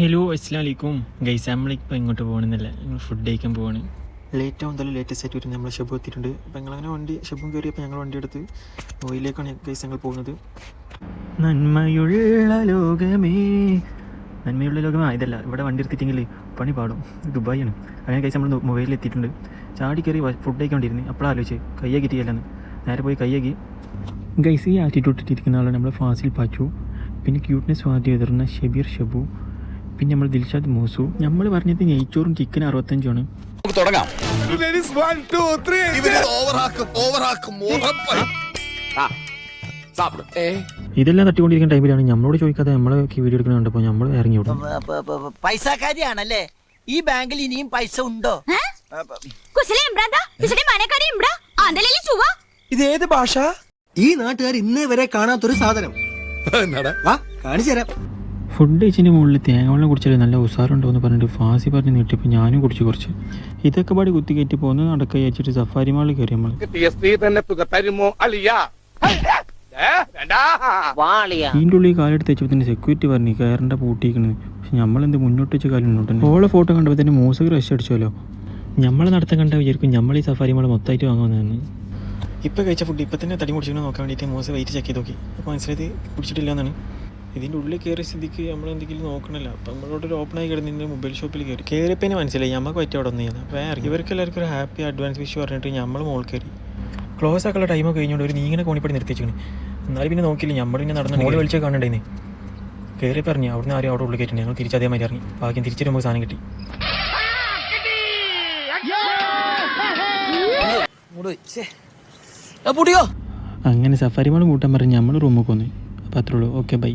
Hello അസ്സാം വലൈക്കും guys നമ്മളിപ്പോൾ ഇങ്ങോട്ട് പോകണമെന്നില്ല ഞങ്ങൾ ഫുഡ് കഴിക്കാൻ പോവാണ്. ലേറ്റ് ആവും തന്നെ ലേറ്റസ്റ്റ് ആയിട്ട് വരും നമ്മൾ ഷെബ് എത്തിയിട്ടുണ്ട്. അപ്പോൾ ഞങ്ങളങ്ങനെ വണ്ടി ഷെബും കയറിയപ്പോൾ ഞങ്ങൾ വണ്ടി എടുത്ത് ഓയിലേക്കാണ് ഗൈസ് ഞങ്ങൾ പോകുന്നത്. നന്മയുള്ള ലോകമേ. നന്മയുള്ള ലോകമേ. ഇതല്ല ഇവിടെ വണ്ടി എടുത്തിട്ടെങ്കിൽ പണി പാടും. ദുബായിയാണ്. അങ്ങനെ കഴിച്ച് നമ്മൾ മൊബൈലിൽ എത്തിയിട്ടുണ്ട്. ചാടി കയറി ഫുഡ് കഴിക്കാണ്ടിരുന്നു അപ്പോഴാണ് ആലോചിച്ച് കയ്യാക്കി കിട്ടിയല്ലെന്ന് നേരെ പോയി കയ്യാക്കി ഗൈസ് ഈ ആറ്റിറ്റ്യൂഡ് ഇട്ടിരിക്കുന്ന ആളാണ് നമ്മൾ ഫാസിൽ പാച്ചു. പിന്നെ ക്യൂട്ട്നെസ് വാദ്യം എതിർന്ന ഷബീർ ഷബു. പിന്നെ നമ്മൾ ദിൽഷാദ് മൂസു. നമ്മൾ പറഞ്ഞത് നെയ്ച്ചോറും ചിക്കൻ അറുപത്തഞ്ചാണ്. നമുക്ക് തുടങ്ങാം. ഇതെല്ലാം തട്ടിക്കൊണ്ടിരിക്കുന്ന ടൈമിലാണ്. നമ്മളോട് ചോദിക്കാതെ നമ്മളെ വീഡിയോ എടുക്കുന്നുണ്ട് അപ്പൊ നമ്മൾ ഇറങ്ങി വിടും കാര്യാണല്ലേ ഈ ബാങ്കിൽ ഇനിയും പൈസ ഉണ്ടോ? ഇത് ഏത് ഭാഷ? ഈ നാട്ടുകാർ ഇന്നേ വരെ കാണാത്തൊരു സാധനം. കാണിച്ചു തരാം. ഫുഡ് കഴിച്ചതിന്റെ മുകളിൽ തേങ്ങ വെള്ളം കുടിച്ചാൽ നല്ല ഉസാറുണ്ടോ എന്ന് പറഞ്ഞിട്ട് ഫാസി പറഞ്ഞ് നീട്ടിപ്പോൾ ഞാനും കുടിച്ചു കുറച്ച്. ഇതൊക്കെ പാടി കുത്തി കയറ്റി പോകുന്ന നടക്കുക വെച്ചിട്ട് സഫാരി മാളിൽ കയറി നമ്മൾ ടി തന്നെ തുക തരുമോ അലിയ വേണ്ട. ഇതിന്റെ ഉള്ളിൽ കാലെടുത്ത് വെച്ചപ്പോൾ തന്നെ സെക്യൂരിറ്റി പറഞ്ഞു കയറേണ്ട പൂട്ടിയിരിക്കുന്നത് പക്ഷെ നമ്മളെന്ത് മുന്നോട്ട് വെച്ച് കാലം മുന്നോട്ട് ഓളെ ഫോട്ടോ കണ്ടപ്പോൾ തന്നെ മൂസക്ക് റഷ് അടിച്ചല്ലോ നമ്മളെ നടത്തം കണ്ട വിചാരിക്കും നമ്മൾ ഈ സഫാരി മാൾ മൊത്തമായിട്ട് വാങ്ങുന്നതാണ്. ഇപ്പോൾ കഴിച്ച ഫുഡ് ഇപ്പം തന്നെ തടി മുടിച്ചിട്ട് നോക്കാൻ വേണ്ടിയിട്ട് മൂസ വെയിറ്റ് ചെക്ക് ചെയ്ത് നോക്കി. അപ്പോൾ മനസ്സിലായത് കുടിച്ചിട്ടില്ല എന്നാണ്. ഇതിന്റെ ഉള്ളിൽ കയറിയ സ്ഥിതിക്ക് നമ്മൾ എന്തെങ്കിലും നോക്കണമല്ല അപ്പം നമ്മളോട് ഒരു ഓപ്പണായി കിടന്നിട്ട് മൊബൈൽ ഷോപ്പിൽ കയറി കയറിയപ്പോൾ മനസ്സിലായി നമുക്ക് പറ്റിയ അവിടെ ഒന്നും ചെയ്യുന്നത് വേറെ ഇവർക്ക് എല്ലാവർക്കും ഒരു ഹാപ്പി അഡ്വാൻസ് വിഷ് പറഞ്ഞിട്ട് നമ്മൾ മോൾ കയറി ക്ലോസ് ആക്കാനുള്ള ടൈമൊക്കെ കഴിഞ്ഞുകൊണ്ട് ഒരു നീങ്ങനെ കോണിപ്പടി നിർത്തിച്ചിങ്ങനെ എന്നാലും പിന്നെ നോക്കിയില്ല നമ്മൾ പിന്നെ നടന്ന മോൾ വിളിച്ചാൽ കാണണ്ടേന്ന് കയറി പറഞ്ഞു അവിടുന്ന് ആരും അവിടെ ഉള്ളിൽ കയറ്റി ഞങ്ങൾ തിരിച്ച് അതേമാതിരി ഇറങ്ങി. ബാക്കി തിരിച്ചു വരുമ്പോൾ സാധനം കിട്ടി. പൊടിയോ? അങ്ങനെ സഫാരി മാൾ കൂട്ടാൻ പറഞ്ഞ് നമ്മൾ റൂമിൽ പോന്നു അപ്പോൾ അത്രേ ഉള്ളൂ. Okay bye